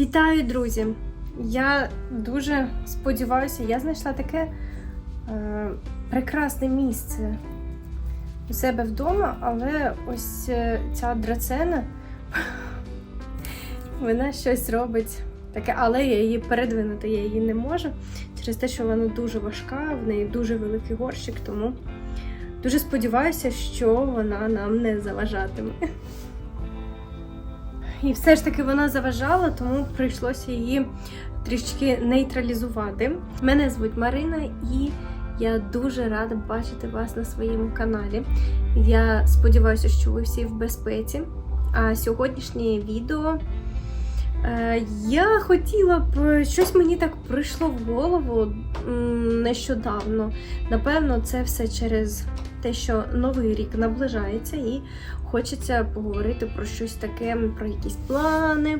Вітаю, друзі! Я дуже сподіваюся, я знайшла таке е, прекрасне місце у себе вдома, але ось е, ця драцена, вона щось робить таке, але я її передвинути я її не можу через те, що вона дуже важка, в неї дуже великий горщик, тому дуже сподіваюся, що вона нам не заважатиме. І все ж таки вона заважала, тому прийшлося її трішки нейтралізувати. Мене звуть Марина, і я дуже рада бачити вас на своєму каналі. Я сподіваюся, що ви всі в безпеці. А сьогоднішнє відео е, я хотіла б щось мені так прийшло в голову нещодавно. Напевно, це все через те, що новий рік наближається, і хочеться поговорити про щось таке, про якісь плани.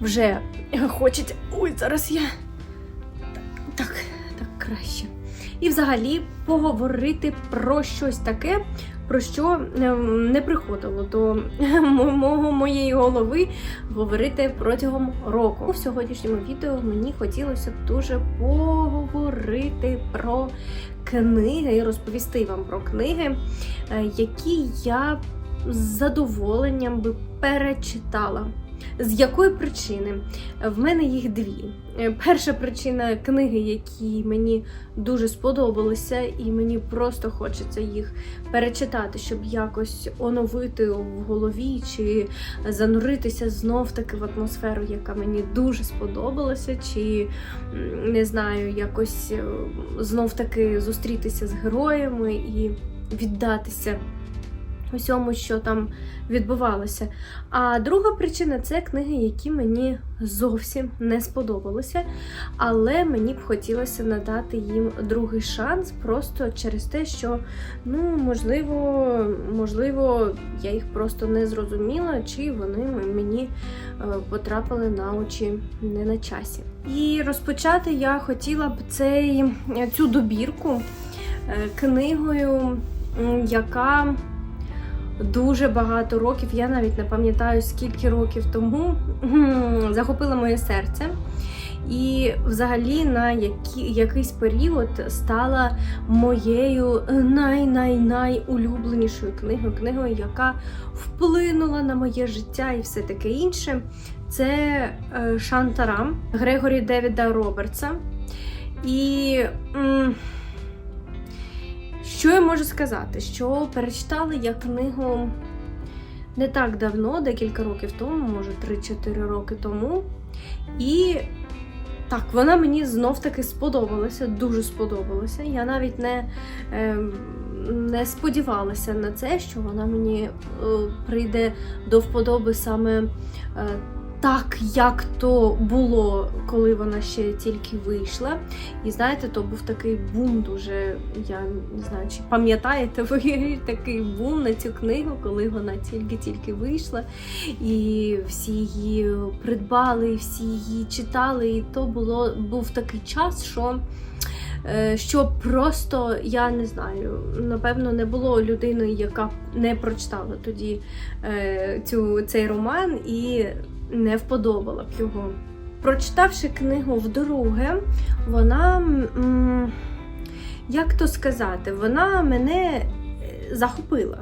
Вже хочеться. Ой, зараз я. Так, так, краще. І взагалі поговорити про щось таке, про що е, не приходило до мого моєї голови говорити протягом року. В сьогоднішньому відео мені хотілося б дуже поговорити про книги і розповісти вам про книги, е, які я з задоволенням би перечитала. З якої причини? В мене їх дві. Е, Перша причина книги, які мені дуже сподобалися, і мені просто хочеться їх перечитати, щоб якось оновити в голові чи зануритися знов таки в атмосферу, яка мені дуже сподобалася, чи не знаю, якось е, знов таки зустрітися з героями і віддатися усьому, що там відбувалося. А друга причина це книги, які мені зовсім не сподобалися, але мені б хотілося надати їм другий шанс просто через те, що ну можливо, можливо, я їх просто не зрозуміла, чи вони мені е, потрапили на очі не на часі. І розпочати я хотіла б цей, цю добірку е, книгою, яка дуже багато років, я навіть не пам'ятаю скільки років тому захопила моє серце. І взагалі на які, якийсь період стала моєю най-най-най книгою, книгою, яка вплинула на моє життя і все таке інше. Це е, Шантарам Грегорі Девіда Робертса. І м, що я можу сказати? Що перечитала я книгу не так давно, декілька років тому, може 3-4 роки тому. І так, вона мені знов-таки сподобалася, дуже сподобалася. Я навіть не, е, не сподівалася на це, що вона мені е, прийде до вподоби саме. Так, як то було, коли вона ще тільки вийшла. І знаєте, то був такий бум дуже. Я не знаю, чи пам'ятаєте ви такий бум на цю книгу, коли вона тільки-тільки вийшла, і всі її придбали, всі її читали. І то було був такий час, що. е, Що просто я не знаю, напевно, не було людини, яка не прочитала тоді е, цю, цей роман і не вподобала б його. Прочитавши книгу вдруге, вона, як то сказати, вона мене е, захопила.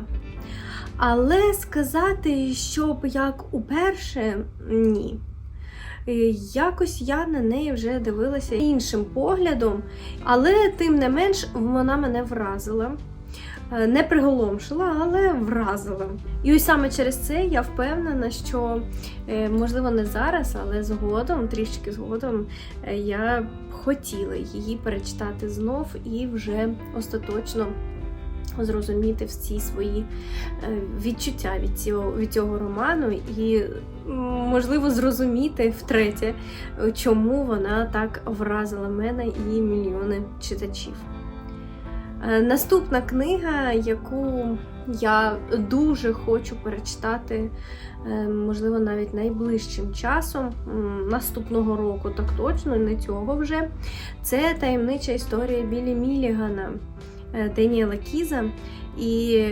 Але сказати, щоб як уперше, ні. Е, Якось я на неї вже дивилася іншим поглядом, але тим не менш вона мене вразила. Е, Не приголомшила, але вразила. І ось саме через це я впевнена, що е, можливо не зараз, але згодом, трішки згодом, е, я хотіла її перечитати знов і вже остаточно зрозуміти всі свої відчуття від цього, від цього роману і, можливо, зрозуміти втретє, чому вона так вразила мене і мільйони читачів. Е, Наступна книга, яку я дуже хочу перечитати, е, можливо, навіть найближчим часом, наступного року, так точно, не цього вже. Це таємнича історія Білі Мілігана е, Деніела Кіза. І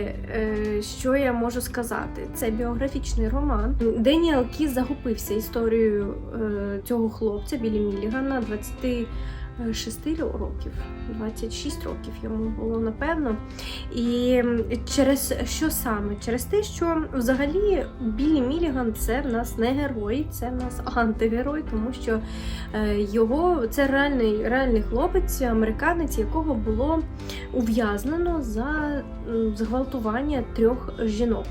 що я можу сказати? Це біографічний роман. Деніел Кіс захопився історією цього хлопця Білі Мілігана, 26 років, 26 років йому було напевно. І через що саме? Через те, що взагалі Білі Міліган це в нас не герой, це в нас антигерой, тому що е, його це реальний, реальний хлопець, американець, якого було ув'язнено за зґвалтування трьох жінок.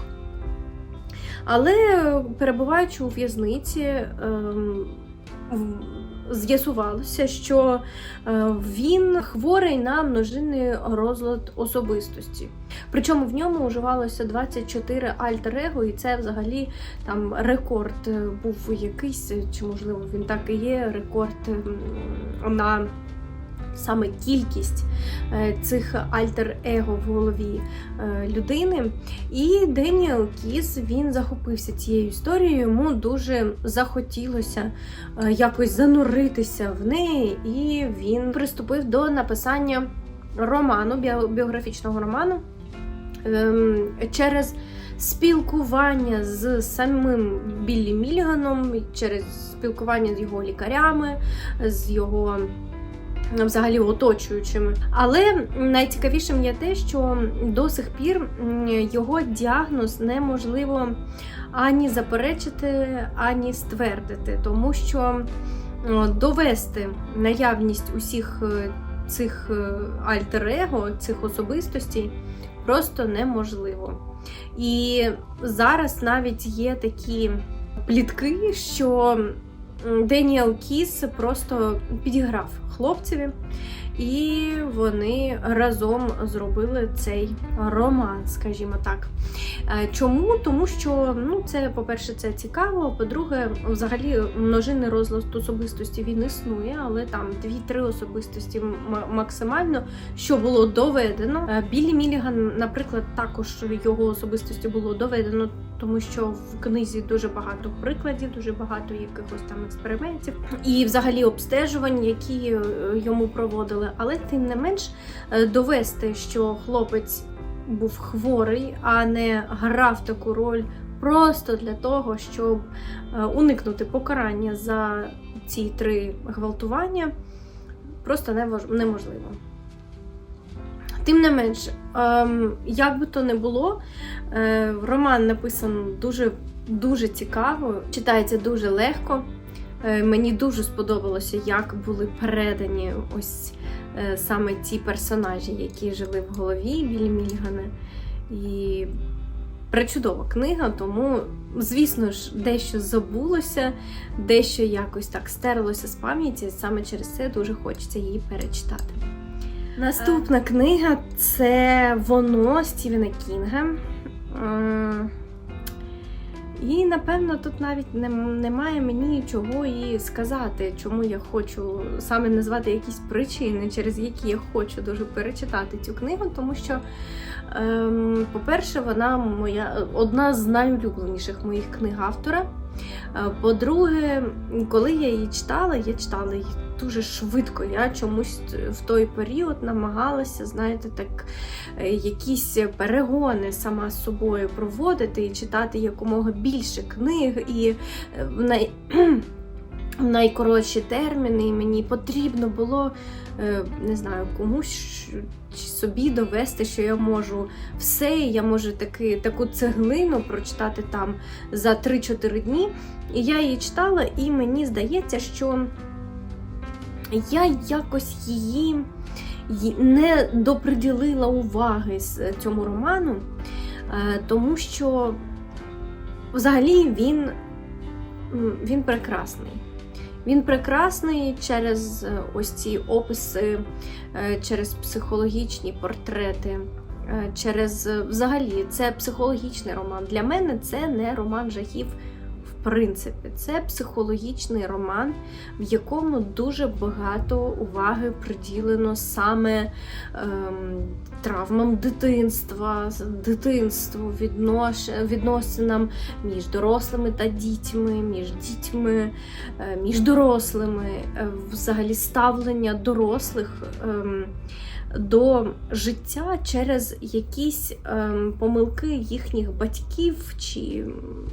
Але перебуваючи у в'язниці, ем, з'ясувалося, що е, він хворий на множинний розлад особистості. Причому в ньому уживалося 24 альтер-его, і це взагалі там рекорд е, був якийсь, чи можливо він так і є, рекорд на саме кількість е, цих альтер-его в голові е, людини. І Деніел Кіс він захопився цією історією. Йому дуже захотілося е, якось зануритися в неї, і він приступив до написання роману, біографічного роману ем, через спілкування з самим Біллі Мільганом, через спілкування з його лікарями, з його взагалі оточуючими. Але найцікавішим є те, що до сих пір його діагноз неможливо ані заперечити, ані ствердити, тому що довести наявність усіх е, цих е, альтер-его, цих особистостей просто неможливо. І зараз навіть є такі плітки, що Деніел Кіс просто підіграв хлопцеві, і вони разом зробили цей роман, скажімо так. Е, Чому? Тому що ну, це, по-перше, це цікаво. По-друге, взагалі множинний розлад особистості він існує, але там дві-три особистості максимально, що було доведено. Е, Біллі Міліган, наприклад, також його особистості було доведено, тому що в книзі дуже багато прикладів, дуже багато якихось там експериментів і взагалі обстежувань, які е, йому проводили. Але тим не менш е, довести, що хлопець був хворий, а не грав таку роль просто для того, щоб е, уникнути покарання за ці три гвалтування, просто неможливо. Тим не менш, ем, як би то не було, е, роман написано дуже, дуже цікаво, читається дуже легко. Мені дуже сподобалося, як були передані ось саме ті персонажі, які жили в голові Білі Мільгана. І пречудова книга, тому, звісно ж, дещо забулося, дещо якось так стерлося з пам'яті. Саме через це дуже хочеться її перечитати. Наступна книга це Воно Стівена Кінга. І напевно тут навіть не- немає мені чого і сказати, чому я хочу саме назвати якісь причини, через які я хочу дуже перечитати цю книгу, тому що, ем, по-перше, вона моя одна з найулюбленіших моїх книг автора. Е, По-друге, коли я її читала, я читала її дуже швидко. Я чомусь в той період намагалася, знаєте, так е, якісь перегони сама з собою проводити і читати якомога більше книг, і е, в найкоротші терміни, і мені потрібно було е, не знаю, комусь собі довести, що я можу все, я можу таки, таку цеглину прочитати там за 3-4 дні. І я її читала, і мені здається, що я якось її не доприділила уваги цьому роману, е, тому що взагалі він, він прекрасний. Він прекрасний через е, ось ці описи, е, через психологічні портрети, е, через взагалі це психологічний роман. Для мене це не роман жахів. Принципі, це психологічний роман, в якому дуже багато уваги приділено саме ем, травмам дитинства, дитинству, віднош, відносинам між дорослими та дітьми, між дітьми, е, між дорослими, е, взагалі ставлення дорослих ем, до життя через якісь ем, помилки їхніх батьків чи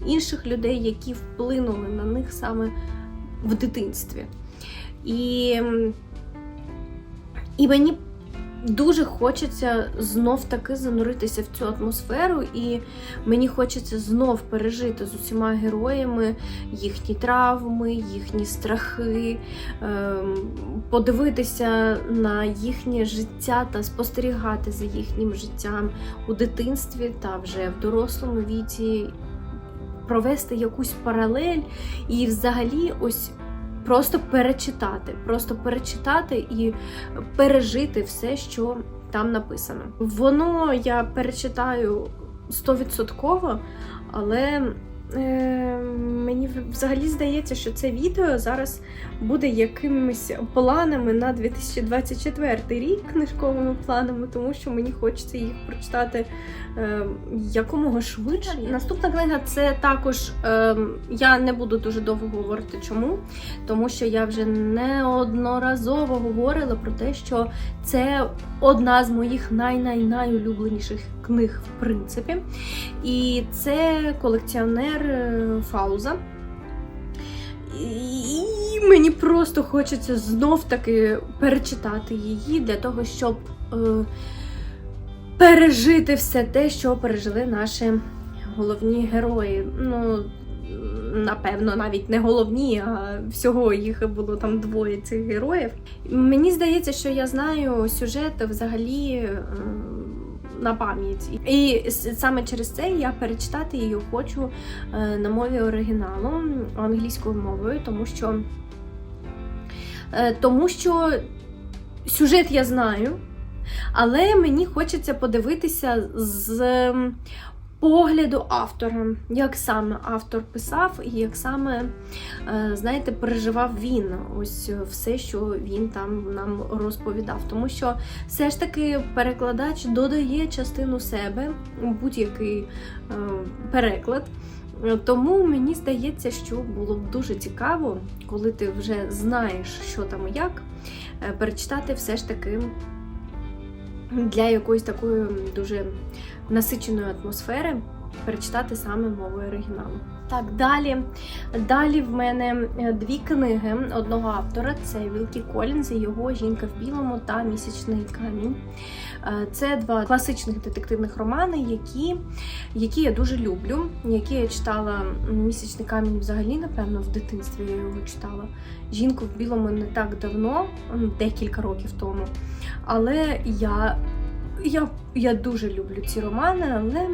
інших людей, які вплинули на них саме в дитинстві. І, і мені дуже хочеться знов таки зануритися в цю атмосферу, і мені хочеться знов пережити з усіма героями їхні травми, їхні страхи, ем, подивитися на їхнє життя та спостерігати за їхнім життям у дитинстві та вже в дорослому віці, провести якусь паралель і взагалі ось. Просто перечитати, просто перечитати і пережити все, що там написано. Воно я перечитаю стовідсотково, але мені взагалі здається, що це відео зараз буде якимись планами на 2024 рік, книжковими планами, тому що мені хочеться їх прочитати е, якомога швидше. Наступна книга це також е, я не буду дуже довго говорити, чому, тому що я вже неодноразово говорила про те, що це одна з моїх най-най-найулюбленіших книг, в принципі. І це колекціонер е, Фауза. І мені просто хочеться знов-таки перечитати її для того, щоб е, пережити все те, що пережили наші головні герої. Ну, напевно, навіть не головні, а всього їх було там двоє цих героїв. Мені здається, що я знаю сюжет взагалі. На пам'ять. І саме через це я перечитати її хочу е, на мові оригіналу англійською мовою, тому що, е, тому що сюжет я знаю, але мені хочеться подивитися з погляду автора, як саме автор писав, і як саме, е, знаєте, переживав він ось все, що він там нам розповідав. Тому що все ж таки перекладач додає частину себе будь-який е, переклад. Е, Тому мені здається, що було б дуже цікаво, коли ти вже знаєш, що там і як, е, перечитати все ж таки для якоїсь такої дуже насиченої атмосфери, перечитати саме мовою оригіналу. Так, далі. Далі в мене е, дві книги одного автора: це Вілкі Колінз і його Жінка в білому та Місячний камінь. Е, Це два класичних детективних романи, які, які я дуже люблю, які я читала місячний камінь взагалі, напевно, в дитинстві я його читала. Жінку в білому не так давно, декілька років тому. Але я, я, я дуже люблю ці романи, але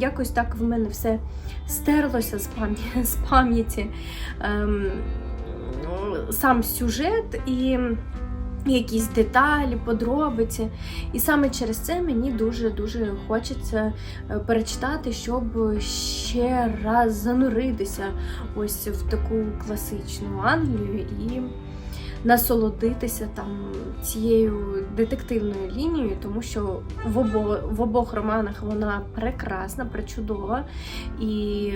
якось так в мене все стерлося з пам'яті. З пам'яті. Ем, сам сюжет і якісь деталі, подробиці. І саме через це мені дуже-дуже хочеться е, перечитати, щоб ще раз зануритися ось в таку класичну Англію і насолодитися там цією детективною лінією, тому що в, обо, в обох романах вона прекрасна, пречудова. І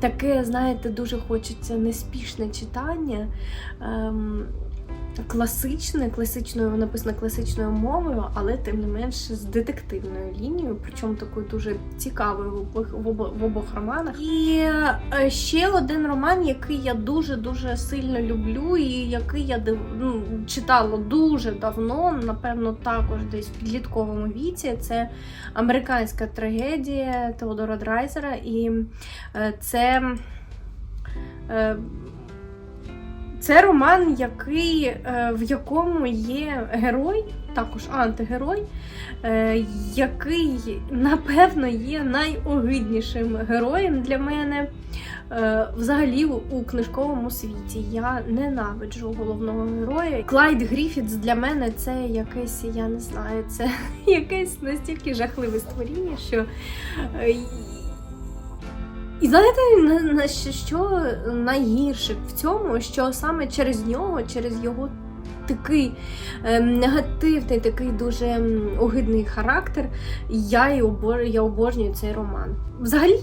таке, знаєте, дуже хочеться неспішне читання. Ем, Класичне, класичною написано класичною мовою, але тим не менш з детективною лінією, причому такою дуже цікавою в обох, в обох, в обох романах. І е, ще один роман, який я дуже дуже сильно люблю, і який я ну, читала дуже давно, напевно, також десь в підлітковому віці. Це американська трагедія Теодора Драйзера, і е, це. Це роман, який, е, в якому є герой, також антигерой, е, який, напевно, є найогиднішим героєм для мене. Е, Взагалі у- книжковому світі я ненавиджу головного героя. Клайд Гріфітс для мене це якесь, я не знаю, це якесь настільки жахливе створіння, що і знаєте, на, що- найгірше в цьому, що саме через нього, через його такий ем, негативний, такий дуже ем, огидний характер, я, і обожнюю цей роман. Взагалі,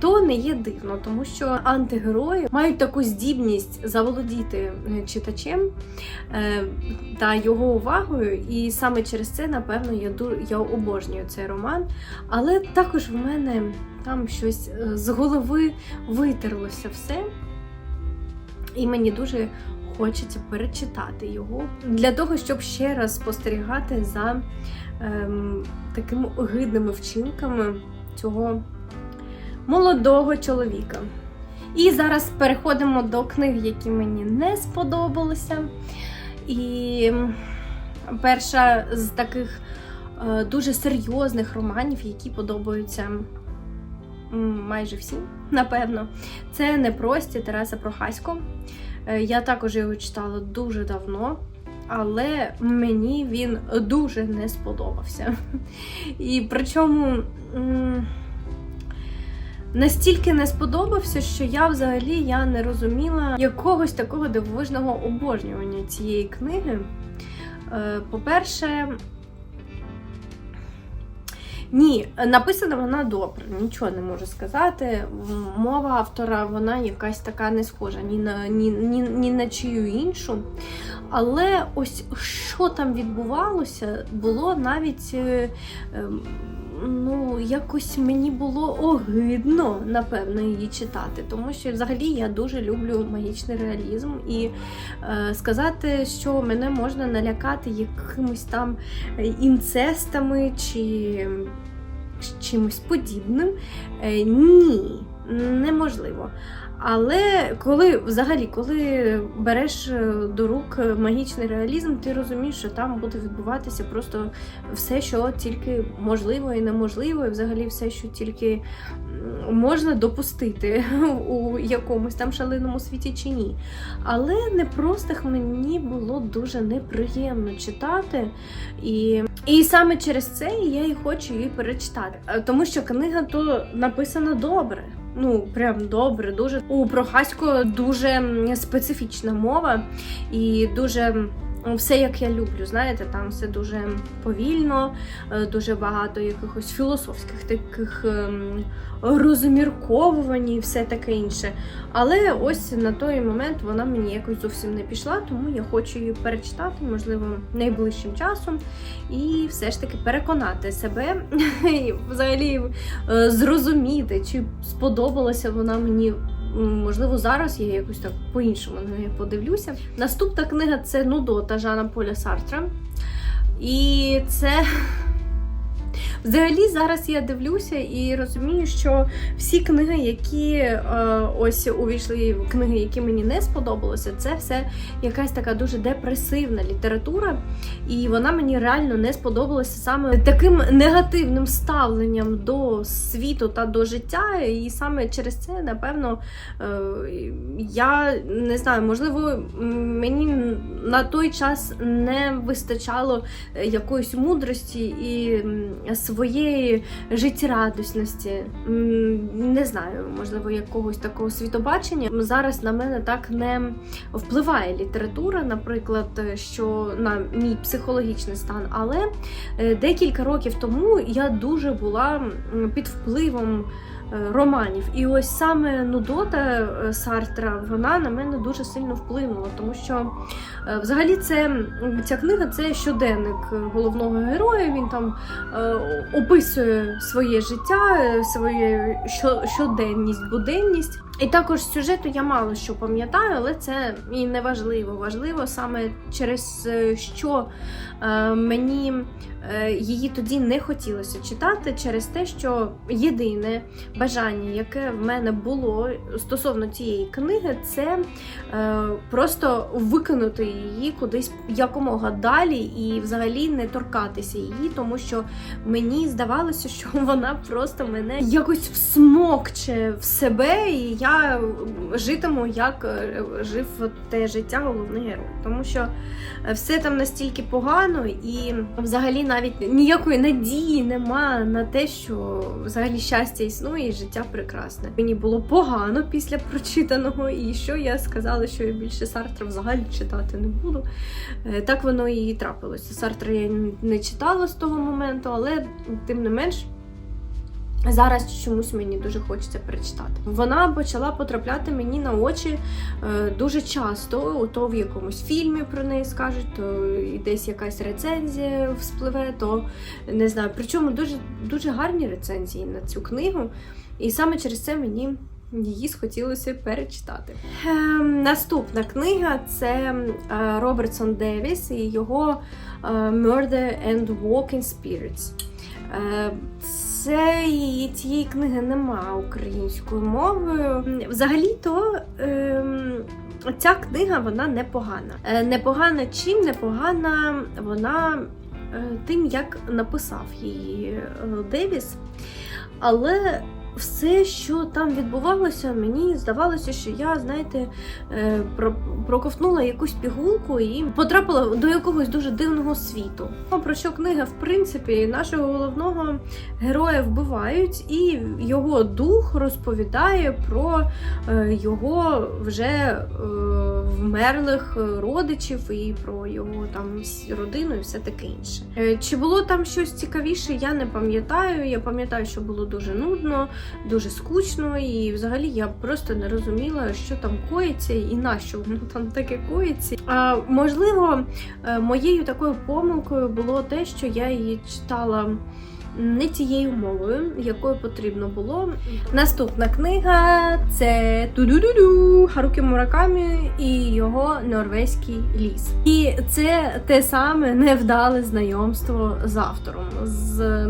то не є дивно, тому що антигерої мають таку здібність заволодіти е, читачем е, та його увагою, і саме через це, напевно, я я обожнюю цей роман. Але також в мене там щось е, з голови витерлося все. І мені дуже хочеться перечитати його для того, щоб ще раз спостерігати за ем, такими огидними вчинками цього молодого чоловіка. І зараз переходимо до книг, які мені не сподобалися. І перша з таких е, дуже серйозних романів, які подобаються майже всім, напевно, це Непрості Тараса Прохасько. Е, Я також його читала дуже давно, але мені він дуже не сподобався. І причому настільки не сподобався, що я взагалі я не розуміла якогось такого дивовижного обожнювання цієї книги. Е, По-перше, ні, написана вона добре, нічого не можу сказати. Мова автора, вона якась така не схожа ні на, ні, ні, ні на чию іншу. Але ось що там відбувалося, було навіть е, ем, ну, якось мені було огидно, напевно, її читати. Тому що взагалі я дуже люблю магічний реалізм. І е, сказати, що мене можна налякати якимось там е, інцестами чи чимось подібним. Е, Ні, неможливо. Але коли взагалі, коли береш е, до рук магічний реалізм, ти розумієш, що там буде відбуватися просто все, що тільки можливо і неможливо, і взагалі все, що тільки можна допустити у якомусь там шаленому світі чи ні. Але непростих мені було дуже неприємно читати. І, і саме через це я і хочу її перечитати. Е, Тому що книга то написана добре. Ну, прям добре, дуже. У Прохасько дуже специфічна мова і дуже все як я люблю. Знаєте, там все дуже повільно, е, дуже багато якихось філософських таких ем, розмірковувань і все таке інше. Але ось на той момент вона мені якось зовсім не пішла, тому я хочу її перечитати, можливо, найближчим часом, і все ж таки переконати себе і взагалі е, зрозуміти, чи сподобалася вона мені. Можливо, зараз я якось так по-іншому на неї подивлюся. Наступна книга це Нудота Жана Поля Сартра. І це Взагалі зараз я дивлюся і розумію, що всі книги, які е, ось увійшли книги, які мені не сподобалися, це все якась така дуже депресивна література, і вона мені реально не сподобалася саме таким негативним ставленням до світу та до життя. І саме через це, напевно, е, я не знаю, можливо, мені на той час не вистачало е, якоїсь мудрості і своєї життєрадосності, Не знаю, можливо, якогось такого світобачення. Зараз на мене так не впливає література, наприклад, що на мій психологічний стан. Але е, декілька років тому я дуже була під впливом. Е, Романів, і ось саме Нудота е, Сартра вона на мене дуже сильно вплинула, тому що е, взагалі це ця книга це щоденник головного героя. Він там описує своє життя, свою щоденність, буденність. І також сюжету я мало що пам'ятаю, але це і не важливо. Важливо саме через е, що е, мені е, її тоді не хотілося читати, через те, що єдине бажання, яке в мене було стосовно цієї книги, це просто викинути її кудись якомога далі і взагалі не торкатися її, тому що мені здавалося, що вона просто мене якось всмокче в себе, і я житиму, як е, жив те життя головний герой. Тому що все там настільки погано, і взагалі навіть ніякої надії нема на те, що взагалі щастя існує і життя прекрасне. Мені було погано після прочитаного, і що я сказала, що я більше Сартра взагалі читати не буду. Е, Так воно і трапилося. Сартра я не читала з того моменту, але тим не менш. Зараз чомусь мені дуже хочеться перечитати. Вона почала потрапляти мені на очі е, дуже часто. То в якомусь фільмі про неї скажуть, то десь якась рецензія вспливе, то не знаю. Причому дуже, дуже гарні рецензії на цю книгу. І саме через це мені її схотілося перечитати. Ем, наступна книга це е, Робертсон Девіс і його е, Murder and Walking Spirits. Е, Цієї, цієї книги нема українською мовою. Взагалі-то ем, ця книга вона непогана. Е, непогана чим непогана вона е, тим, як написав її е, Девіс. Але все, що там відбувалося, мені здавалося, що я, знаєте, е, про- проковтнула якусь пігулку і потрапила до якогось дуже дивного світу. Про що книга, в принципі, нашого головного героя вбивають, і його дух розповідає про е, його вже е, вмерлих родичів і про його там родину і все таке інше. Чи було там щось цікавіше, я не пам'ятаю. Я пам'ятаю, що було дуже нудно, дуже скучно, і взагалі я просто не розуміла, що там коїться і на що воно там таке коїться. А можливо, е, моєю такою помилкою було те, що я її читала. Не тією мовою, якою потрібно було. Наступна книга це Ту-ду-ду-ду Харукі Муракамі і його норвезький ліс. І це те саме невдале знайомство з автором. З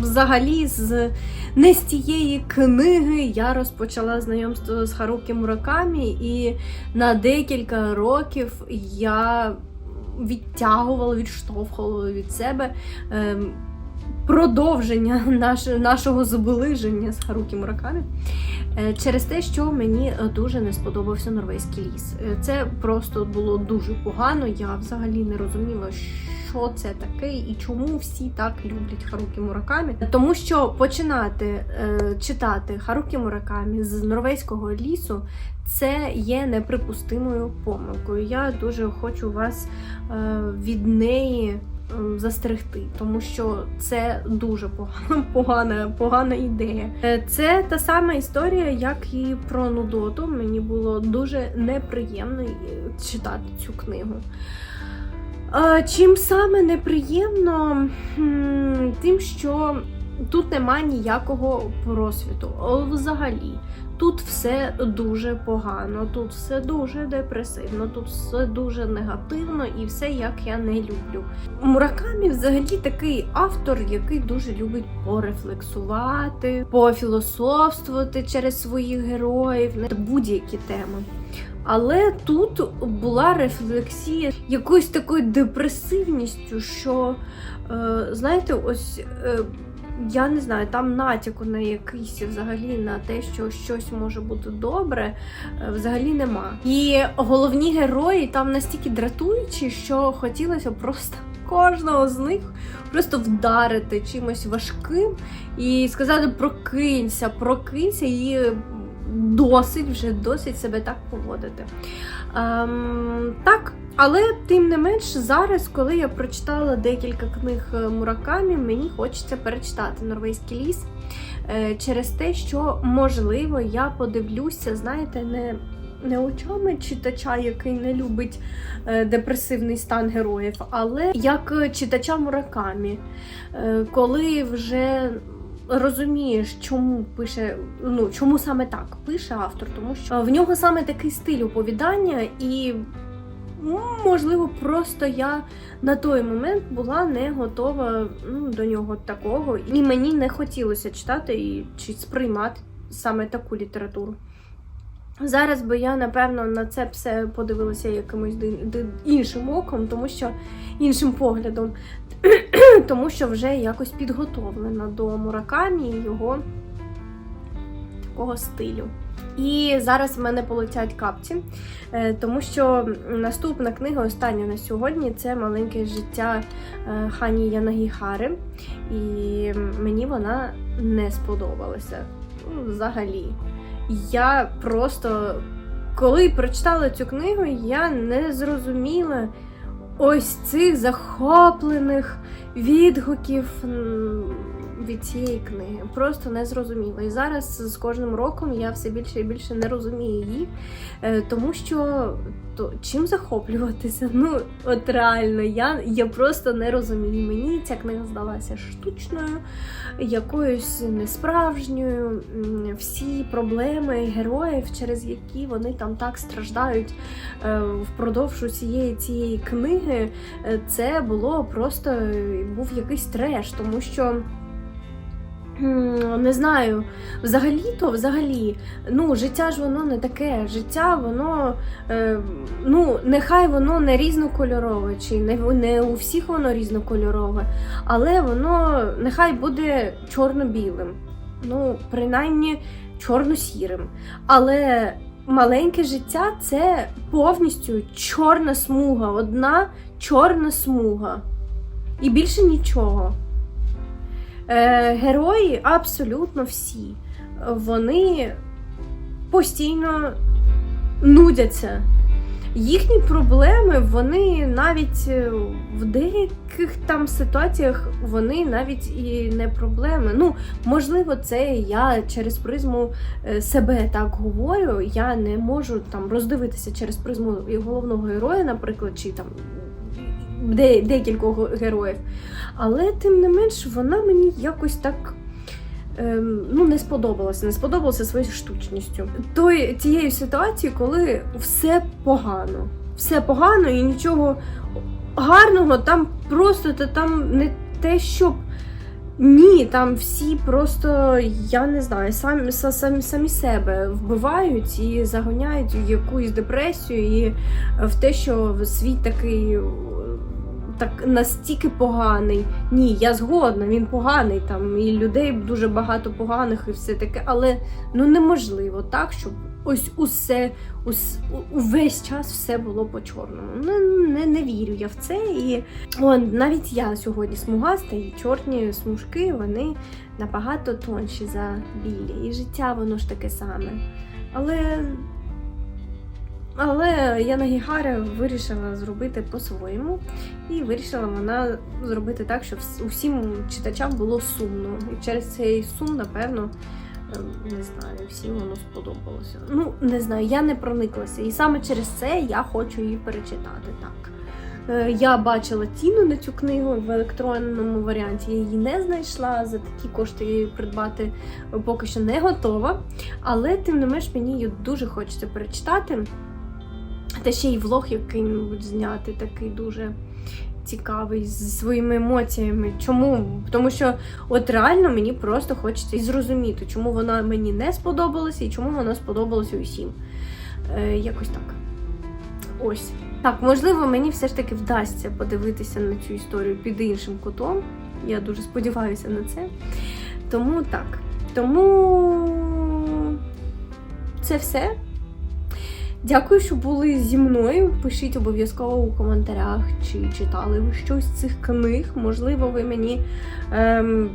Взагалі, з не з тієї книги я розпочала знайомство з Харукі Муракамі, і на декілька років я відтягувала, відштовхувала від себе. ем, продовження наш, нашого зближення з Харукі Муракамі е, через те, що мені е, дуже не сподобався норвезький ліс. Е, Це просто було дуже погано. Я взагалі не розуміла, що це таке і чому всі так люблять Харукі Муракамі. Тому що починати читати Харукі Муракамі з норвезького лісу. Це є неприпустимою помилкою. Я дуже хочу вас від неї застерегти, тому що це дуже погана, погана, погана ідея. Е, Це та сама історія, як і про Нудоту. Мені було дуже неприємно е, читати цю книгу. Е, Чим саме неприємно, тим, що тут немає ніякого просвіту. Взагалі, тут все дуже погано, тут все дуже депресивно, тут все дуже негативно і все як я не люблю. Муракамі взагалі такий автор, який дуже любить порефлексувати, пофілософствувати через своїх героїв будь-які теми. Але тут була рефлексія якоюсь такою депресивністю, що, е, знаєте, ось. Я не знаю, там натяку на якийсь взагалі на те, що щось може бути добре, е, взагалі нема. І головні герої там настільки дратуючі, що хотілося просто кожного з них просто вдарити чимось важким і сказати прокинься, прокинься і досить вже досить себе так поводити. Ем, так, але тим не менш, зараз, коли я прочитала декілька книг е, Муракамі, мені хочеться перечитати Норвезький ліс е, через те, що можливо я подивлюся, знаєте, не. Не очами читача, який не любить е, депресивний стан героїв, але як читача Муракамі, коли вже розумієш, чому пише, ну чому саме так пише автор, тому що в нього саме такий стиль оповідання, і можливо, просто я на той момент була не готова ну, до нього такого, і мені не хотілося читати і чи сприймати саме таку літературу. Зараз би я, напевно, на це все подивилася якимось іншим оком, тому що іншим поглядом, тому що вже якось підготовлена до Муракамі і його такого стилю. І зараз в мене полетять капці, е, тому що наступна книга, остання на сьогодні, це маленьке життя е, Хані Янагіхари. І мені вона не сподобалася ну, взагалі. Я просто, коли прочитала цю книгу, я не зрозуміла ось цих захоплених відгуків від цієї книги. Просто не зрозуміла. І зараз з кожним роком я все більше і більше не розумію її, е, тому що то чим захоплюватися? Ну, от реально, я, я просто не розумію. Мені ця книга здалася штучною, якоюсь несправжньою. Всі проблеми героїв, через які вони там так страждають е, впродовж усієї цієї книги, е, це було просто був якийсь треш, тому що. Не знаю, взагалі-то, взагалі, ну, життя ж воно не таке. Життя, воно, е, ну, нехай воно не різнокольорове, чи не, не у всіх воно різнокольорове, але воно нехай буде чорно-білим. Ну, принаймні чорно-сірим. Але маленьке життя це повністю чорна смуга, одна чорна смуга. І більше нічого. Е, герої абсолютно всі. Вони постійно нудяться. Їхні проблеми, вони навіть е, в деяких там ситуаціях вони навіть і не проблеми. Ну, можливо, це я через призму е, себе так говорю. Я не можу там роздивитися через призму і головного героя, наприклад, чи там декількох героїв. Але тим не менш, вона мені якось так. ем, Ну, не сподобалася, не сподобалася своєю штучністю. Той тією ситуацією, коли все погано, все погано і нічого гарного там просто та там не те, щоб ні, там всі просто, я не знаю, самі, самі, самі себе вбивають і загоняють в якусь депресію і в те, що світ такий. Так настільки поганий. Ні, я згодна, він поганий там, і людей дуже багато поганих, і все таке, але ну неможливо так, щоб ось усе, ус, увесь час все було по-чорному. Не, не, не вірю я в це. І о, навіть я сьогодні смугаста, і чорні смужки вони набагато тонші за білі. І життя воно ж таке саме. Але. Але Яна Гігаря вирішила зробити по-своєму, і вирішила вона зробити так, щоб усім читачам було сумно. І через цей сум, напевно, е, не знаю, всім воно сподобалося. Ну, не знаю, я не прониклася. І саме через це я хочу її перечитати так. Е, Я бачила ціну на цю книгу в електронному варіанті. Я її не знайшла. За такі кошти її придбати поки що не готова. Але тим не менш мені її дуже хочеться перечитати. Та ще й влог який-небудь зняти, такий дуже цікавий, з своїми емоціями. Чому? Тому що от реально мені просто хочеться зрозуміти, чому вона мені не сподобалася і чому вона сподобалася усім. Е, якось так. Ось. Так, можливо, мені все ж таки вдасться подивитися на цю історію під іншим кутом. Я дуже сподіваюся на це. Тому так. Тому це все. Дякую, що були зі мною. Пишіть обов'язково у коментарях, чи читали ви щось з цих книг. Можливо, ви мені ем,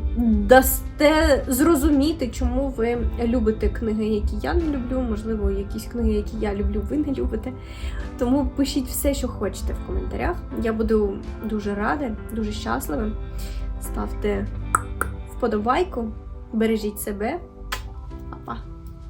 дасте зрозуміти, чому ви любите книги, які я не люблю. Можливо, якісь книги, які я люблю, ви не любите. Тому пишіть все, що хочете в коментарях. Я буду дуже рада, дуже щаслива. Ставте вподобайку, бережіть себе